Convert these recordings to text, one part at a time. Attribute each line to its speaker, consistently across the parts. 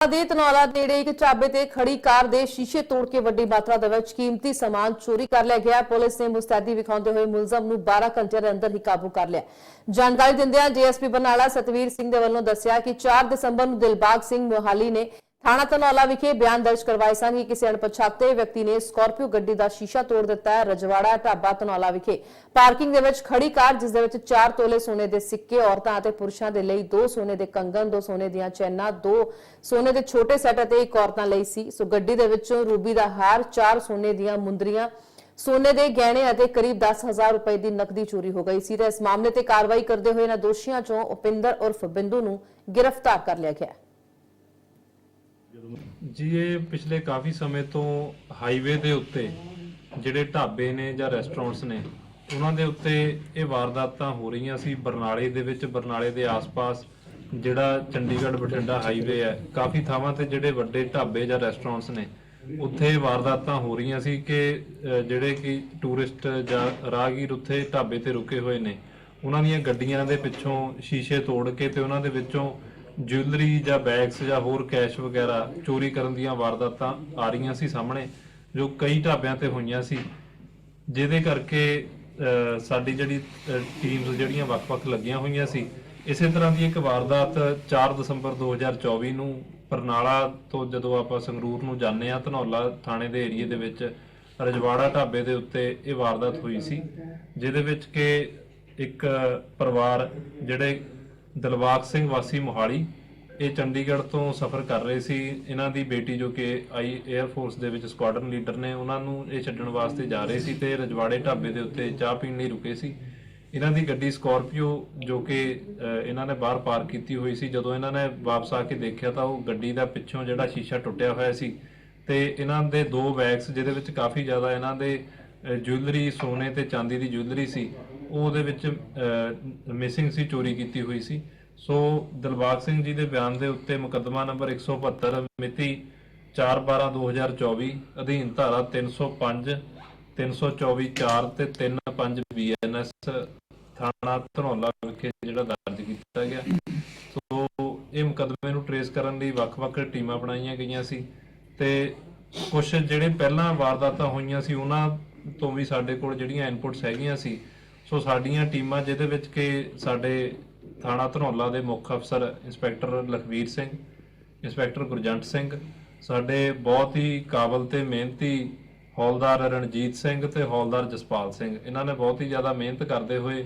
Speaker 1: ਦੇ ਤਨੌਲਾ ਨੇੜੇ ਇੱਕ ਢਾਬੇ ਤੇ ਖੜੀ ਕਾਰ ਦੇ ਸ਼ੀਸ਼ੇ ਤੋੜ ਕੇ ਵੱਡੀ ਮਾਤਰਾ ਦੇ ਵਿੱਚ ਕੀਮਤੀ ਸਮਾਨ ਚੋਰੀ ਕਰ ਲਿਆ ਗਿਆ। ਪੁਲਿਸ ਨੇ ਮੁਸਤੈਦੀ ਵਿਖਾਉਂਦੇ ਹੋਏ ਮੁਲਜ਼ਮ ਨੂੰ 12 ਘੰਟੇ ਦੇ ਅੰਦਰ ਹੀ ਕਾਬੂ ਕਰ ਲਿਆ। ਜਾਣਕਾਰੀ ਦਿੰਦਿਆਂ ਜੀਐਸਪੀ ਬਰਨਾਲਾ ਸਤਵੀਰ ਸਿੰਘ ਦੇ ਵੱਲੋਂ ਦੱਸਿਆ ਕਿ 4 ਦਸੰਬਰ ਨੂੰ ਦਿਲਬਾਗ ਸਿੰਘ ਮੋਹਾਲੀ ਨੇ ਥਾਣਾ ਧਨੌਲਾ ਵਿਖੇ ਬਿਆਨ ਦਰਜ ਕਰਵਾਏ ਸਨ ਕਿ ਕਿਸੇ ਅਣਪਛਾਤੇ ਵਿਅਕਤੀ ਨੇ ਸਕਾਰਪੀਓ ਗੱਡੀ ਦਾ ਸ਼ੀਸ਼ਾ ਤੋੜ ਦਿੱਤਾ ਹੈ। ਰਜਵਾੜਾ, ਢਾਬਾ ਧਨੌਲਾ ਵਿਖੇ ਪਾਰਕਿੰਗ ਦੇ ਵਿੱਚ ਖੜੀ ਕਾਰ, ਜਿਸ ਦੇ ਵਿੱਚ 4 ਤੋਲੇ ਸੋਨੇ ਦੇ ਸਿੱਕੇ, ਔਰਤਾਂ ਅਤੇ ਪੁਰਸ਼ਾਂ ਦੇ ਲਈ ਦੋ ਸੋਨੇ ਦੇ ਕੰਗਨ 2 ਸੋਨੇ ਦੀਆਂ ਚੈਨਾਂ 2 ਸੋਨੇ ਦੇ ਛੋਟੇ ਸੈੱਟ ਅਤੇ ਇੱਕ ਔਰਤਾਂ ਲਈ ਸੀ। ਸੋ ਗੱਡੀ ਦੇ ਵਿੱਚੋਂ ਰੂਬੀ ਦਾ ਹਾਰ, ਚਾਰ ਸੋਨੇ ਦੀਆਂ ਮੁੰਦਰੀਆਂ, ਸੋਨੇ ਦੇ ਗਹਿਣੇ ਅਤੇ ਕਰੀਬ 10000 ਰੁਪਏ ਦੀ ਨਕਦੀ ਚੋਰੀ ਹੋ ਗਈ ਸੀ। ਤੇ ਇਸ ਮਾਮਲੇ ਤੇ ਕਾਰਵਾਈ ਕਰਦੇ ਹੋਏ ਇਹਨਾਂ ਦੋਸ਼ੀਆਂ ਚੋਂ ਉਪਿੰਦਰ ਉਰਫ ਬਿੰਦੂ ਨੂੰ ਗ੍ਰਿਫਤਾਰ ਕਰ ਲਿਆ ਗਿਆ ਹੈ।
Speaker 2: ਜੀ, ਇਹ ਪਿਛਲੇ ਕਾਫੀ ਸਮੇਂ ਤੋਂ ਹਾਈਵੇ ਦੇ ਉੱਤੇ ਜਿਹੜੇ ਢਾਬੇ ਨੇ ਜਾਂ ਰੈਸਟੋਰੈਂਟਸ ਨੇ, ਉਹਨਾਂ ਦੇ ਉੱਤੇ ਇਹ ਵਾਰਦਾਤਾਂ ਹੋ ਰਹੀਆਂ ਸੀ। ਬਰਨਾਲੇ ਦੇ ਵਿੱਚ, ਬਰਨਾਲੇ ਦੇ ਆਸ-ਪਾਸ ਜਿਹੜਾ ਚੰਡੀਗੜ੍ਹ ਬਠਿੰਡਾ ਹਾਈਵੇ ਹੈ, ਕਾਫੀ ਥਾਵਾਂ ਤੇ ਜਿਹੜੇ ਵੱਡੇ ਢਾਬੇ ਜਾਂ ਰੈਸਟੋਰੈਂਟਸ ਨੇ, ਉੱਥੇ ਵਾਰਦਾਤਾਂ ਹੋ ਰਹੀਆਂ ਸੀ ਕਿ ਜਿਹੜੇ ਕਿ ਟੂਰਿਸਟ ਜਾਂ ਰਾਹਗੀਰ ਉੱਥੇ ਢਾਬੇ ਤੇ ਰੁਕੇ ਹੋਏ ਨੇ, ਉਹਨਾਂ ਦੀਆਂ ਗੱਡੀਆਂ ਦੇ ਪਿੱਛੋਂ ਸ਼ੀਸ਼ੇ ਤੋੜ ਕੇ ਤੇ ਉਹਨਾਂ ਦੇ ਵਿੱਚੋਂ ਜੁਐਲਰੀ ਜਾਂ ਬੈਗਸ ਜਾਂ ਹੋਰ ਕੈਸ਼ ਵਗੈਰਾ ਚੋਰੀ ਕਰਨ ਦੀਆਂ ਵਾਰਦਾਤਾਂ ਆ ਰਹੀਆਂ ਸੀ ਸਾਹਮਣੇ, ਜੋ ਕਈ ਢਾਬਿਆਂ ਤੇ ਹੋਈਆਂ ਸੀ। ਜਿਹਦੇ ਕਰਕੇ ਸਾਡੀ ਜਿਹੜੀ ਟੀਮਸ ਜਿਹੜੀਆਂ ਵੱਖ-ਵੱਖ ਲੱਗੀਆਂ ਹੋਈਆਂ ਸੀ, ਇਸੇ ਤਰ੍ਹਾਂ ਦੀ ਇੱਕ ਵਾਰਦਾਤ 4 ਦਸੰਬਰ 2024 ਨੂੰ ਬਰਨਾਲਾ ਤੋਂ ਜਦੋਂ ਆਪਾਂ ਸੰਗਰੂਰ ਨੂੰ ਜਾਂਦੇ ਆ ਧਨੌਲਾ ਥਾਣੇ ਦੇ ਏਰੀਏ ਦੇ ਵਿੱਚ, ਰਜਵਾੜਾ ਢਾਬੇ ਦੇ ਉੱਤੇ ਇਹ ਵਾਰਦਾਤ ਹੋਈ ਸੀ, ਜਿਹਦੇ ਵਿੱਚ ਕਿ ਇੱਕ ਪਰਿਵਾਰ ਜਿਹੜੇ ਦਿਲਬਾਗ ਸਿੰਘ ਵਾਸੀ ਮੋਹਾਲੀ, ਇਹ ਚੰਡੀਗੜ੍ਹ ਤੋਂ ਸਫ਼ਰ ਕਰ ਰਹੇ ਸੀ। ਇਹਨਾਂ ਦੀ ਬੇਟੀ ਜੋ ਕਿ ਆਈ 에ਅਰ ਫੋਰਸ ਦੇ ਵਿੱਚ ਸਕੁਆਡਰਨ ਲੀਡਰ ਨੇ, ਉਹਨਾਂ ਨੂੰ ਇਹ ਛੱਡਣ ਵਾਸਤੇ ਜਾ ਰਹੇ ਸੀ ਤੇ ਰਜਵਾੜੇ ਢਾਬੇ ਦੇ ਉੱਤੇ ਚਾਹ ਪੀਣ ਲਈ ਰੁਕੇ ਸੀ। ਇਹਨਾਂ ਦੀ ਗੱਡੀ ਸਕਾਰਪੀਓ ਜੋ ਕਿ ਇਹਨਾਂ ਨੇ ਬਾਹਰ ਪਾਰਕ ਕੀਤੀ ਹੋਈ ਸੀ। ਜਦੋਂ ਇਹਨਾਂ ਨੇ ਵਾਪਸ ਆ ਕੇ ਦੇਖਿਆ ਤਾਂ ਉਹ ਗੱਡੀ ਦਾ ਪਿੱਛੋਂ ਜਿਹੜਾ ਸ਼ੀਸ਼ਾ ਟੁੱਟਿਆ ਹੋਇਆ ਸੀ ਤੇ ਇਹਨਾਂ ਦੇ ਦੋ ਬੈਗਸ ਜਿਹਦੇ ਵਿੱਚ ਕਾਫੀ ਜ਼ਿਆਦਾ ਇਹਨਾਂ ਦੇ ਜੁਐਲਰੀ ਸੋਨੇ ਤੇ ਚਾਂਦੀ ਦੀ ਜੁਐਲਰੀ ਸੀ ਉਹਦੇ ਵਿੱਚ ਮਿਸਿੰਗ ਸੀ, ਚੋਰੀ ਕੀਤੀ ਹੋਈ ਸੀ। ਸੋ ਦਿਲਬਾਗ ਸਿੰਘ ਜੀ ਦੇ ਬਿਆਨ ਦੇ ਉੱਤੇ ਮੁਕੱਦਮਾ ਨੰਬਰ 172 ਮਿਤੀ 4/12/2024 ਅਧੀਨ ਧਾਰਾ 305 324 4 ਤੇ 35 ਬੀਐਨਐਸ ਥਾਣਾ ਧਨੌਲਾ ਵਿਖੇ ਜਿਹੜਾ ਦਰਜ ਕੀਤਾ ਗਿਆ। ਸੋ ਇਹ ਮੁਕੱਦਮੇ ਨੂੰ ਟਰੇਸ ਕਰਨ ਲਈ ਵੱਖ-ਵੱਖ ਟੀਮਾਂ ਬਣਾਈਆਂ ਗਈਆਂ ਸੀ ਤੇ ਕੁਝ ਜਿਹੜੇ ਪਹਿਲਾਂ ਵਾਰਦਾਤਾਂ ਹੋਈਆਂ ਸੀ, ਉਹਨਾਂ ਤੋਂ ਵੀ ਸਾਡੇ ਕੋਲ ਜਿਹੜੀਆਂ ਇਨਪੁਟਸ ਹੈਗੀਆਂ ਸੀ ਸੋ ਸਾਡੀਆਂ ਟੀਮਾਂ ਜਿਹਦੇ ਵਿੱਚ ਕਿ ਸਾਡੇ ਥਾਣਾ ਧਨੌਲਾ ਦੇ ਮੁੱਖ ਅਫਸਰ ਇੰਸਪੈਕਟਰ ਲਖਵੀਰ ਸਿੰਘ, ਇੰਸਪੈਕਟਰ ਗੁਰਜੰਟ ਸਿੰਘ, ਸਾਡੇ ਬਹੁਤ ਹੀ ਕਾਬਲ ਤੇ ਮਿਹਨਤੀ ਹੌਲਦਾਰ ਰਣਜੀਤ ਸਿੰਘ ਤੇ ਹੌਲਦਾਰ ਜਸਪਾਲ ਸਿੰਘ। ਇਹਨਾਂ ਨੇ ਬਹੁਤ ਹੀ ਜ਼ਿਆਦਾ ਮਿਹਨਤ ਕਰਦੇ ਹੋਏ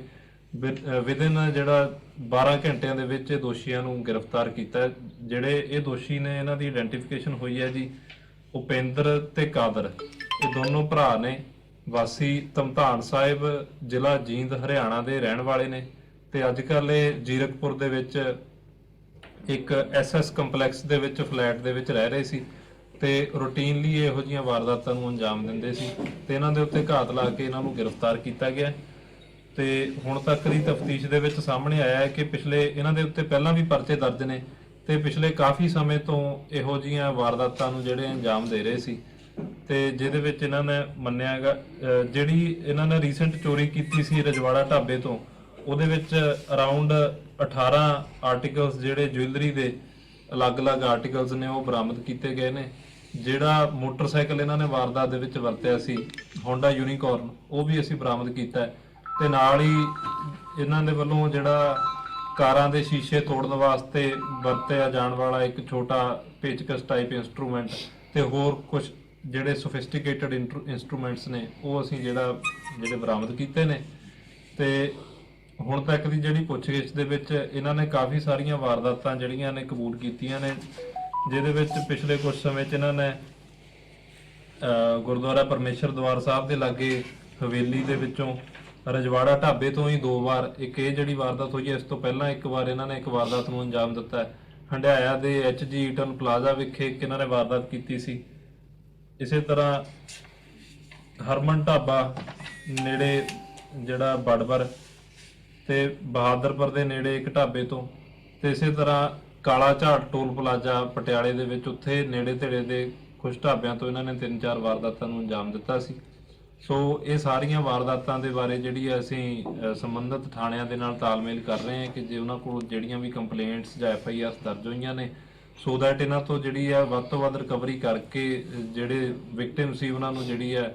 Speaker 2: ਵਿਦਿਨ ਜਿਹੜਾ 12 ਘੰਟਿਆਂ ਦੇ ਵਿੱਚ ਇਹ ਦੋਸ਼ੀਆਂ ਨੂੰ ਗ੍ਰਿਫਤਾਰ ਕੀਤਾ। ਜਿਹੜੇ ਇਹ ਦੋਸ਼ੀ ਨੇ, ਇਹਨਾਂ ਦੀ ਆਇਡੈਂਟੀਫਿਕੇਸ਼ਨ ਹੋਈ ਹੈ ਜੀ ਉਪੇਂਦਰ ਤੇ ਕਾਦਰ। ਇਹ ਦੋਨੋਂ ਭਰਾ ਨੇ। ਵਾਸੀ ਧਮਧਾਨ ਸਾਹਿਬ ਜ਼ਿਲ੍ਹਾ ਜੀਂਦ, ਹਰਿਆਣਾ ਦੇ ਰਹਿਣ ਵਾਲੇ ਨੇ ਤੇ ਅੱਜ ਕੱਲ੍ਹ ਇਹ ਜੀਰਕਪੁਰ ਦੇ ਵਿੱਚ ਇੱਕ ਐਸਐਸ ਕੰਪਲੈਕਸ ਦੇ ਵਿੱਚ ਫਲੈਟ ਦੇ ਵਿੱਚ ਰਹਿ ਰਹੇ ਸੀ ਤੇ ਰੂਟੀਨਲੀ ਇਹੋ ਜਿਹੀਆਂ ਵਾਰਦਾਤਾਂ ਨੂੰ ਅੰਜਾਮ ਦਿੰਦੇ ਸੀ ਤੇ ਇਹਨਾਂ ਦੇ ਉੱਤੇ ਘਾਤ ਲਾ ਕੇ ਇਹਨਾਂ ਨੂੰ ਗ੍ਰਿਫਤਾਰ ਕੀਤਾ ਗਿਆ। ਤੇ ਹੁਣ ਤੱਕ ਦੀ ਤਫਤੀਸ਼ ਦੇ ਵਿੱਚ ਸਾਹਮਣੇ ਆਇਆ ਹੈ ਕਿ ਪਿਛਲੇ ਇਹਨਾਂ ਦੇ ਉੱਤੇ ਪਹਿਲਾਂ ਵੀ ਪਰਚੇ ਦਰਜ ਨੇ ਤੇ ਪਿਛਲੇ ਕਾਫੀ ਸਮੇਂ ਤੋਂ ਇਹੋ ਜਿਹੀਆਂ ਵਾਰਦਾਤਾਂ ਨੂੰ ਜਿਹੜੇ ਅੰਜਾਮ ਦੇ ਰਹੇ ਸੀ। ਤੇ ਜਿਹਦੇ ਵਿੱਚ ਇਹਨਾਂ ਨੇ ਮੰਨਿਆਗਾ ਜਿਹੜੀ ਇਹਨਾਂ ਨੇ ਰੀਸੈਂਟ ਚੋਰੀ ਕੀਤੀ ਸੀ ਰਜਵਾੜਾ ਢਾਬੇ ਤੋਂ, ਉਹਦੇ ਵਿੱਚ ਅਰਾਊਂਡ 18 ਆਰਟੀਕਲਸ ਜਿਹੜੇ ਜੁਐਲਰੀ ਦੇ ਅਲੱਗ-ਅਲੱਗ ਆਰਟੀਕਲਸ ਨੇ, ਉਹ ਬਰਾਮਦ ਕੀਤੇ ਗਏ ਨੇ। ਜਿਹੜਾ ਮੋਟਰਸਾਈਕਲ ਇਹਨਾਂ ਨੇ ਵਾਰਦਾਤ ਦੇ ਵਿੱਚ ਵਰਤਿਆ ਸੀ, Honda ਯੂਨੀਕੋਰਨ ਉਹ ਵੀ ਅਸੀਂ ਬਰਾਮਦ ਕੀਤਾ ਹੈ। ਤੇ ਨਾਲ ਹੀ ਇਹਨਾਂ ਦੇ ਵੱਲੋਂ ਜਿਹੜਾ ਕਾਰਾਂ ਦੇ ਸ਼ੀਸ਼ੇ ਤੋੜਨ ਵਾਸਤੇ ਵਰਤਿਆ ਜਾਣ ਵਾਲਾ ਇੱਕ ਛੋਟਾ ਪੇਚਕਸ ਟਾਈਪ ਇਨਸਟਰੂਮੈਂਟ ਤੇ ਹੋਰ ਕੁਝ ਜਿਹੜੇ ਸੋਫਿਸਟੀਕੇਟਡ ਇਨਸਟਰੂਮੈਂਟਸ ਨੇ, ਉਹ ਅਸੀਂ ਜਿਹੜਾ, ਜਿਹੜੇ ਬਰਾਮਦ ਕੀਤੇ ਨੇ। ਤੇ ਹੁਣ ਤੱਕ ਦੀ ਜਿਹੜੀ ਪੁੱਛਗਿੱਛ ਦੇ ਵਿੱਚ ਇਹਨਾਂ ਨੇ ਕਾਫੀ ਸਾਰੀਆਂ ਵਾਰਦਾਤਾਂ ਜਿਹੜੀਆਂ ਨੇ ਕਬੂਲ ਕੀਤੀਆਂ ਨੇ, ਜਿਹਦੇ ਵਿੱਚ ਪਿਛਲੇ ਕੁਝ ਸਮੇਂ 'ਚ ਇਹਨਾਂ ਨੇ ਗੁਰਦੁਆਰਾ ਪਰਮੇਸ਼ਰ ਦਵਾਰ ਸਾਹਿਬ ਦੇ ਲਾਗੇ ਹਵੇਲੀ ਦੇ ਵਿੱਚੋਂ ਰਜਵਾੜਾ ਢਾਬੇ ਤੋਂ ਹੀ ਦੋ ਵਾਰ ਇੱਕ ਇਹ ਜਿਹੜੀ ਵਾਰਦਾਤ ਹੋਈ ਹੈ, ਇਸ ਤੋਂ ਪਹਿਲਾਂ ਇੱਕ ਵਾਰ ਇਹਨਾਂ ਨੇ ਇੱਕ ਵਾਰਦਾਤ ਨੂੰ ਅੰਜਾਮ ਦਿੱਤਾ ਹੈ। ਹੰਡਿਆਇਆ ਦੇ ਐਚਜੀ ਈਟਨ ਪਲਾਜ਼ਾ ਵਿਖੇ ਇੱਕ ਇਹਨਾਂ ਨੇ ਵਾਰਦਾਤ ਕੀਤੀ ਸੀ। ਇਸੇ ਤਰ੍ਹਾਂ ਹਰਮਨ ਢਾਬਾ ਨੇੜੇ ਜਿਹੜਾ ਬੜਬਰ ਤੇ ਬਹਾਦਰਪੁਰ ਦੇ ਨੇੜੇ ਇੱਕ ਢਾਬੇ ਤੋਂ ਤੇ ਇਸੇ ਤਰ੍ਹਾਂ ਕਾਲਾ ਝਾੜ ਟੋਲ ਪਲਾਜ਼ਾ ਪਟਿਆਲੇ ਦੇ ਵਿੱਚ ਉੱਥੇ ਨੇੜੇ ਤੇੜੇ ਦੇ ਕੁਝ ਢਾਬਿਆਂ ਤੋਂ ਇਹਨਾਂ ਨੇ ਤਿੰਨ ਚਾਰ ਵਾਰਦਾਤਾਂ ਨੂੰ ਅੰਜਾਮ ਦਿੱਤਾ ਸੀ। ਸੋ ਇਹ ਸਾਰੀਆਂ ਵਾਰਦਾਤਾਂ ਦੇ ਬਾਰੇ ਜਿਹੜੀ ਹੈ ਅਸੀਂ ਸੰਬੰਧਿਤ ਥਾਣਿਆਂ ਦੇ ਨਾਲ ਤਾਲਮੇਲ ਕਰ ਰਹੇ ਹਾਂ ਕਿ ਜੇ ਉਹਨਾਂ ਕੋਲ ਜਿਹੜੀਆਂ ਵੀ ਕੰਪਲੇਂਟਸ ਜਾਂ ਐਫ ਆਈ ਆਰਸ ਦਰਜ ਹੋਈਆਂ ਨੇ ਸੋ ਦੈਟ ਇਹਨਾਂ ਤੋਂ ਜਿਹੜੀ ਆ ਵੱਧ ਤੋਂ ਵੱਧ ਰਿਕਵਰੀ ਕਰਕੇ ਜਿਹੜੇ ਵਿਕਟਿਮ ਸੀ ਉਹਨਾਂ ਨੂੰ ਜਿਹੜੀ ਹੈ